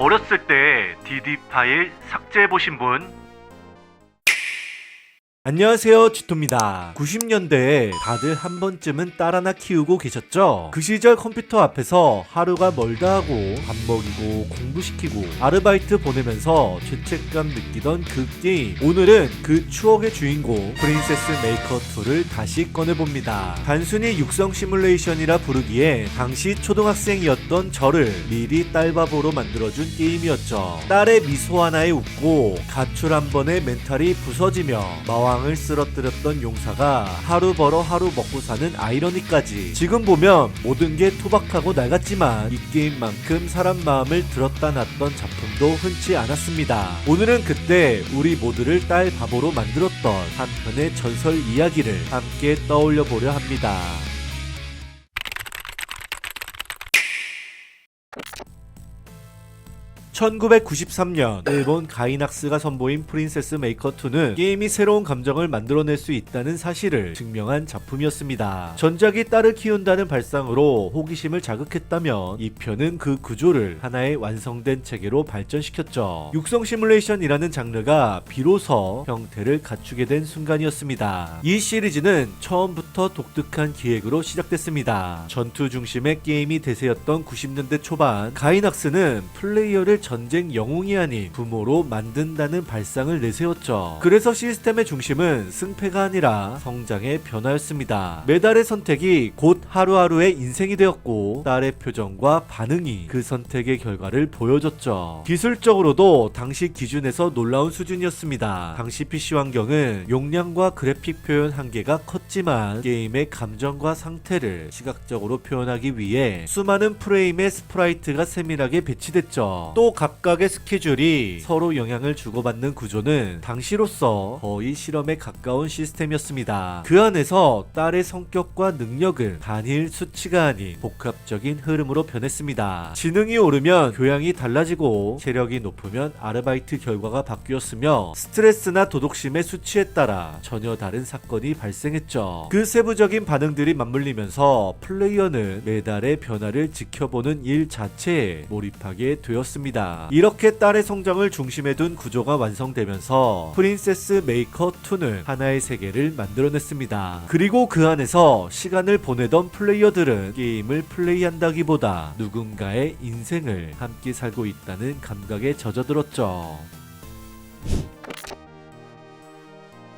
어렸을 때 DD 파일 삭제해 보신 분? 안녕하세요 지토입니다. 90년대에 다들 한 번쯤은 딸 하나 키우고 계셨죠? 그 시절 컴퓨터 앞에서 하루가 멀다 하고 밥 먹이고 공부시키고 아르바이트 보내면서 죄책감 느끼던 그 게임. 오늘은 그 추억의 주인공 프린세스 메이커 2를 다시 꺼내봅니다. 단순히 육성 시뮬레이션이라 부르기에 당시 초등학생이었던 저를 미리 딸바보로 만들어준 게임이었죠. 딸의 미소 하나에 웃고 가출 한 번에 멘탈이 부서지며 마왕 을 쓰러뜨렸던 용사가 하루 벌어 하루 먹고 사는 아이러니까지 지금 보면 모든 게 투박하고 낡았지만 이 게임만큼 사람 마음을 들었다 놨던 작품도 흔치 않았습니다. 오늘은 그때 우리 모두를 딸 바보로 만들었던 한 편의 전설 이야기를 함께 떠올려 보려 합니다. (1993년) 일본 가이낙스가 선보인 프린세스 메이커 2는 게임이 새로운 감정을 만들어낼 수 있다는 사실을 증명한 작품이었습니다. 전작이 딸을 키운다는 발상으로 호기심을 자극했다면 이 편은 그 구조를 하나의 완성된 체계로 발전시켰죠. 육성 시뮬레이션이라는 장르가 비로소 형태를 갖추게 된 순간이었습니다. 이 시리즈는 처음부터 독특한 기획으로 시작됐습니다. 전투 중심의 게임이 대세였던 90년대 초반 가이낙스는 플레이어를 전쟁 영웅이 아닌 부모로 만든다는 발상을 내세웠죠. 그래서 시스템의 중심은 승패가 아니라 성장의 변화였습니다. 메달의 선택이 곧 하루하루의 인생이 되었고 딸의 표정과 반응이 그 선택의 결과를 보여줬죠. 기술적으로도 당시 기준에서 놀라운 수준이었습니다. 당시 PC 환경은 용량과 그래픽 표현 한계가 컸지만 게임의 감정과 상태를 시각적으로 표현하기 위해 수많은 프레임의 스프라이트가 세밀하게 배치됐죠. 또 각각의 스케줄이 서로 영향을 주고받는 구조는 당시로서 거의 실험에 가까운 시스템이었습니다. 그 안에서 딸의 성격과 능력은 단일 수치가 아닌 복합적인 흐름으로 변했습니다. 지능이 오르면 교양이 달라지고 체력이 높으면 아르바이트 결과가 바뀌었으며 스트레스나 도덕심의 수치에 따라 전혀 다른 사건이 발생했죠. 그 세부적인 반응들이 맞물리면서 플레이어는 매달의 변화를 지켜보는 일 자체에 몰입하게 되었습니다. 이렇게 딸의 성장을 중심에 둔 구조가 완성되면서 프린세스 메이커 2는 하나의 세계를 만들어냈습니다. 그리고 그 안에서 시간을 보내던 플레이어들은 게임을 플레이한다기보다 누군가의 인생을 함께 살고 있다는 감각에 젖어들었죠.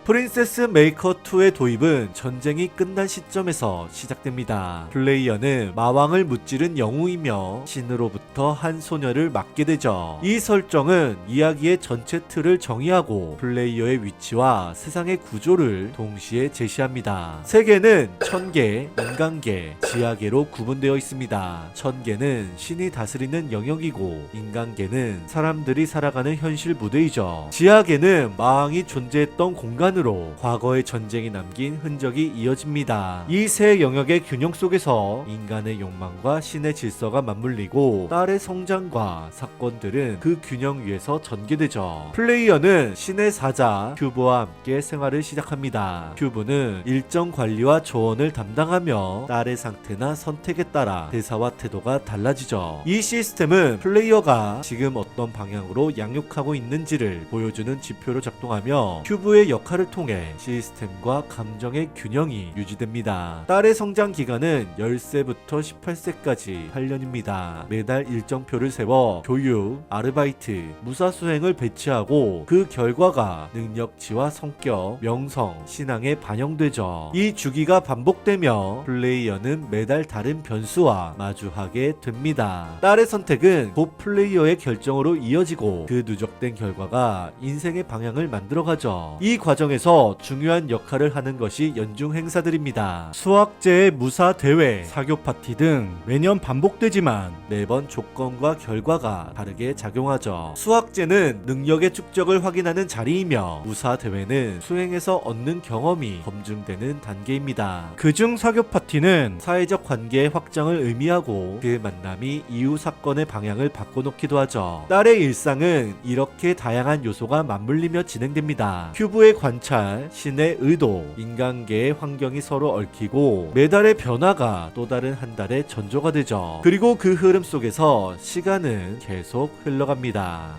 프린세스 메이커 2의 도입은 전쟁이 끝난 시점에서 시작됩니다. 플레이어는 마왕을 무찌른 영웅이며 신으로부터 한 소녀를 맡게 되죠. 이 설정은 이야기의 전체 틀을 정의하고 플레이어의 위치와 세상의 구조를 동시에 제시합니다. 세계는 천계, 인간계, 지하계로 구분되어 있습니다. 천계는 신이 다스리는 영역이고 인간계는 사람들이 살아가는 현실 무대이죠. 지하계는 마왕이 존재했던 공간 으로 과거의 전쟁이 남긴 흔적이 이어집니다. 이 세 영역의 균형 속에서 인간의 욕망과 신의 질서가 맞물리고 딸의 성장과 사건들은 그 균형 위에서 전개되죠. 플레이어는 신의 사자 큐브와 함께 생활을 시작합니다. 큐브는 일정 관리와 조언을 담당하며 딸의 상태나 선택에 따라 대사와 태도가 달라지죠. 이 시스템은 플레이어가 지금 어떤 방향으로 양육하고 있는지를 보여주는 지표로 작동하며 큐브의 역할을 통해 시스템과 감정의 균형이 유지됩니다. 딸의 성장 기간은 10세부터 18세까지 8년입니다. 매달 일정표를 세워 교육, 아르바이트, 무사 수행을 배치하고 그 결과가 능력치와 성격, 명성, 신앙에 반영되죠. 이 주기가 반복되며 플레이어는 매달 다른 변수와 마주하게 됩니다. 딸의 선택은 곧 플레이어의 결정으로 이어지고 그 누적된 결과가 인생의 방향을 만들어가죠. 이 과정에 서 중요한 역할을 하는 것이 연중 행사들입니다. 수학제의 무사 대회, 사교 파티 등 매년 반복되지만 매번 조건과 결과가 다르게 작용하죠. 수학제는 능력의 축적을 확인하는 자리이며 무사 대회는 수행에서 얻는 경험이 검증되는 단계입니다. 그중 사교 파티는 사회적 관계의 확장을 의미하고 그 만남이 이후 사건의 방향을 바꿔놓기도 하죠. 딸의 일상은 이렇게 다양한 요소가 맞물리며 진행됩니다. 큐브의 관 관찰, 신의 의도, 인간계의 환경이 서로 얽히고 매달의 변화가 또 다른 한 달의 전조가 되죠. 그리고 그 흐름 속에서 시간은 계속 흘러갑니다.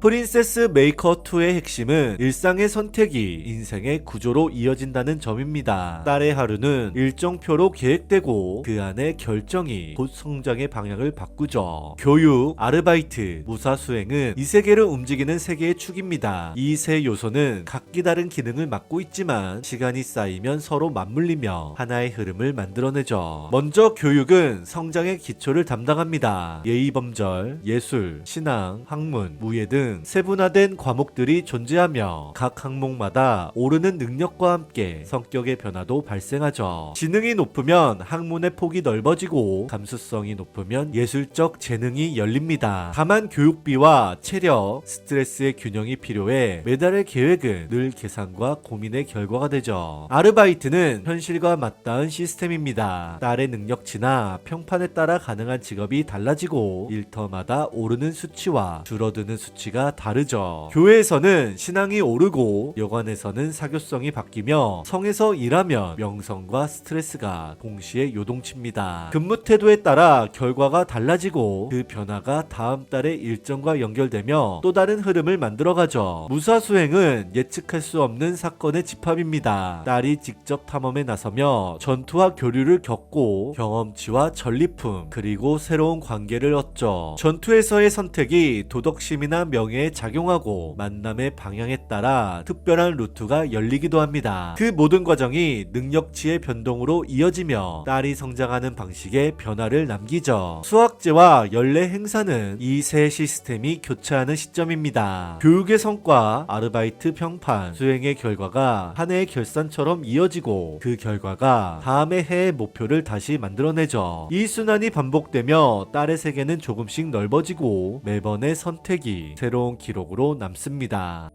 프린세스 메이커 2의 핵심은 일상의 선택이 인생의 구조로 이어진다는 점입니다. 딸의 하루는 일정표로 계획되고 그 안에 결정이 곧 성장의 방향을 바꾸죠. 교육, 아르바이트, 무사 수행은 이 세계를 움직이는 세계의 축입니다. 이 세 요소는 각기 다른 기능을 맡고 있지만 시간이 쌓이면 서로 맞물리며 하나의 흐름을 만들어내죠. 먼저 교육은 성장의 기초를 담당합니다. 예의범절, 예술, 신앙, 학문, 무예 등 세분화된 과목들이 존재하며 각 항목마다 오르는 능력과 함께 성격의 변화도 발생하죠. 지능이 높으면 학문의 폭이 넓어지고 감수성이 높으면 예술적 재능이 열립니다. 다만 교육비와 체력, 스트레스의 균형이 필요해 매달의 계획은 늘 계산과 고민의 결과가 되죠. 아르바이트는 현실과 맞닿은 시스템입니다. 딸의 능력치나 평판에 따라 가능한 직업이 달라지고 일터마다 오르는 수치와 줄어드는 수치가 다르죠. 교회에서는 신앙이 오르고 여관에서는 사교성이 바뀌며 성에서 일하면 명성과 스트레스가 동시에 요동칩니다. 근무 태도에 따라 결과가 달라지고 그 변화가 다음 달의 일정과 연결되며 또 다른 흐름을 만들어가죠. 무사 수행은 예측할 수 없는 사건의 집합입니다. 딸이 직접 탐험에 나서며 전투와 교류를 겪고 경험치와 전리품 그리고 새로운 관계를 얻죠. 전투에서의 선택이 도덕심이나 명 예에 작용하고 만남의 방향에 따라 특별한 루트가 열리기도 합니다. 그 모든 과정이 능력치의 변동으로 이어지며 딸이 성장하는 방식에 변화를 남기죠. 수학제와 연례 행사는 이 세 시스템이 교차하는 시점입니다. 교육의 성과, 아르바이트 평판, 수행의 결과가 한 해의 결산처럼 이어지고 그 결과가 다음의 해의 목표를 다시 만들어내죠. 이 순환이 반복되며 딸의 세계는 조금씩 넓어지고 매번의 선택이 새로운 기록으로 남습니다.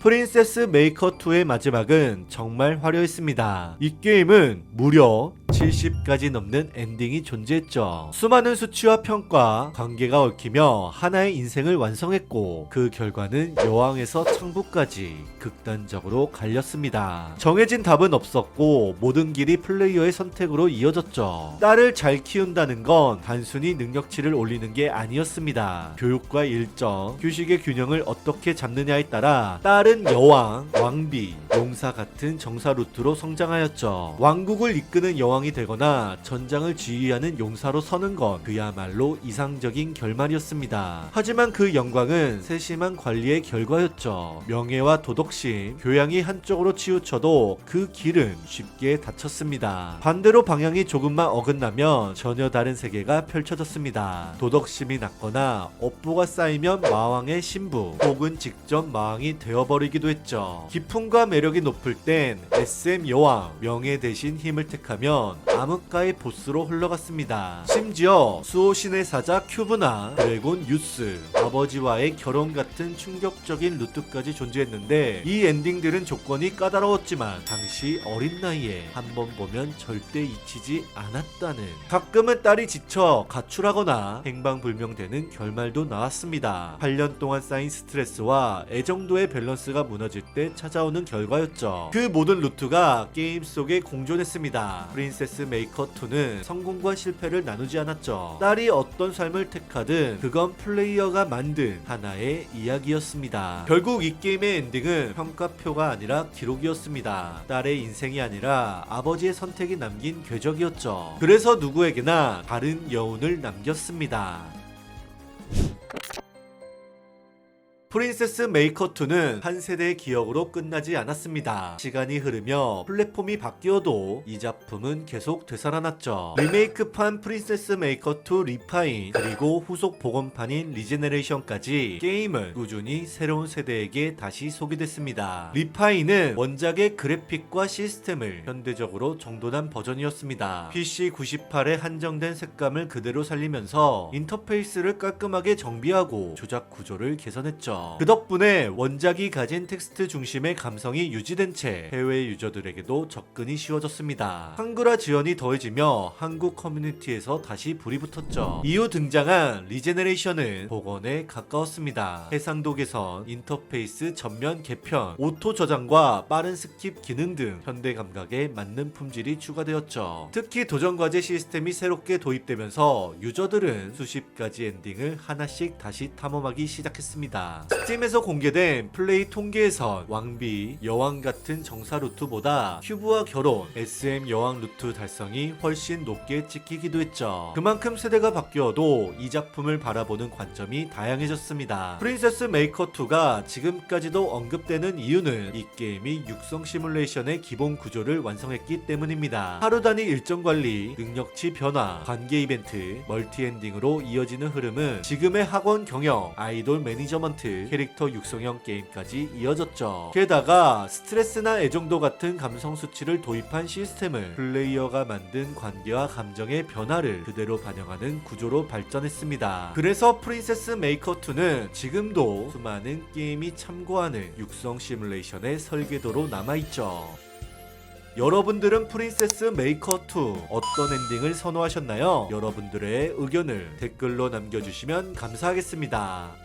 프린세스 메이커 2의 마지막은 정말 화려했습니다. 이 게임은 무려 70가지 넘는 엔딩이 존재했죠. 수많은 수치와 평가, 관계가 얽히며 하나의 인생을 완성했고 그 결과는 여왕에서 창부까지 극단적으로 갈렸습니다. 정해진 답은 없었고 모든 길이 플레이어의 선택으로 이어졌죠. 딸을 잘 키운다는 건 단순히 능력치를 올리는 게 아니었습니다. 교육과 일정, 휴식의 균형을 어떻게 잡느냐에 따라 딸은 여왕, 왕비, 용사 같은 정사 루트로 성장하였죠. 왕국을 이끄는 여왕 이 되거나 전장을 지휘하는 용사로 서는 건 그야말로 이상적인 결말이었습니다. 하지만 그 영광은 세심한 관리의 결과였죠. 명예와 도덕심, 교양이 한쪽으로 치우쳐도 그 길은 쉽게 닫혔습니다. 반대로 방향이 조금만 어긋나면 전혀 다른 세계가 펼쳐졌습니다. 도덕심이 낮거나 업보가 쌓이면 마왕의 신부 혹은 직접 마왕이 되어버리기도 했죠. 기품과 매력이 높을 땐 SM 여왕, 명예 대신 힘을 택하 면 암흑가의 보스로 흘러갔습니다. 심지어 수호신의 사자 큐브나 드래곤 유스, 아버지와의 결혼 같은 충격적인 루트까지 존재했는데 이 엔딩들은 조건이 까다로웠지만 당시 어린 나이에 한 번 보면 절대 잊히지 않았다는 가끔은 딸이 지쳐 가출하거나 행방불명되는 결말도 나왔습니다. 8년 동안 쌓인 스트레스와 애정도의 밸런스가 무너질 때 찾아오는 결과였죠. 그 모든 루트가 게임 속에 공존했습니다. 프린세 스 메이커 2는 성공과 실패를 나누지 않았죠. 딸이 어떤 삶을 택하든 그건 플레이어가 만든 하나의 이야기였습니다. 결국 이 게임의 엔딩은 평가표가 아니라 기록이었습니다. 딸의 인생이 아니라 아버지의 선택이 남긴 궤적이었죠. 그래서 누구에게나 다른 여운을 남겼습니다. 프린세스 메이커 2는 한 세대의 기억으로 끝나지 않았습니다. 시간이 흐르며 플랫폼이 바뀌어도 이 작품은 계속 되살아났죠. 리메이크판 프린세스 메이커 2 리파인 그리고 후속 복원판인 리제네레이션까지 게임은 꾸준히 새로운 세대에게 다시 소개됐습니다. 리파인은 원작의 그래픽과 시스템을 현대적으로 정돈한 버전이었습니다. PC 98에 한정된 색감을 그대로 살리면서 인터페이스를 깔끔하게 정비하고 조작 구조를 개선했죠. 그 덕분에 원작이 가진 텍스트 중심의 감성이 유지된 채 해외 유저들에게도 접근이 쉬워졌습니다. 한글화 지원이 더해지며 한국 커뮤니티에서 다시 불이 붙었죠. 이후 등장한 리제네레이션은 복원에 가까웠습니다. 해상도 개선, 인터페이스 전면 개편, 오토 저장과 빠른 스킵 기능 등 현대 감각에 맞는 품질이 추가되었죠. 특히 도전 과제 시스템이 새롭게 도입되면서 유저들은 수십 가지 엔딩을 하나씩 다시 탐험하기 시작했습니다. 스팀에서 공개된 플레이 통계에선 왕비, 여왕 같은 정사 루트보다 큐브와 결혼, SM 여왕 루트 달성이 훨씬 높게 찍히기도 했죠. 그만큼 세대가 바뀌어도 이 작품을 바라보는 관점이 다양해졌습니다. 프린세스 메이커 2가 지금까지도 언급되는 이유는 이 게임이 육성 시뮬레이션의 기본 구조를 완성했기 때문입니다. 하루 단위 일정 관리, 능력치 변화, 관계 이벤트, 멀티 엔딩으로 이어지는 흐름은 지금의 학원 경영, 아이돌 매니저먼트, 캐릭터 육성형 게임까지 이어졌죠. 게다가 스트레스나 애정도 같은 감성 수치를 도입한 시스템을 플레이어가 만든 관계와 감정의 변화를 그대로 반영하는 구조로 발전했습니다. 그래서 프린세스 메이커 2는 지금도 수많은 게임이 참고하는 육성 시뮬레이션의 설계도로 남아있죠. 여러분들은 프린세스 메이커 2 어떤 엔딩을 선호하셨나요? 여러분들의 의견을 댓글로 남겨주시면 감사하겠습니다.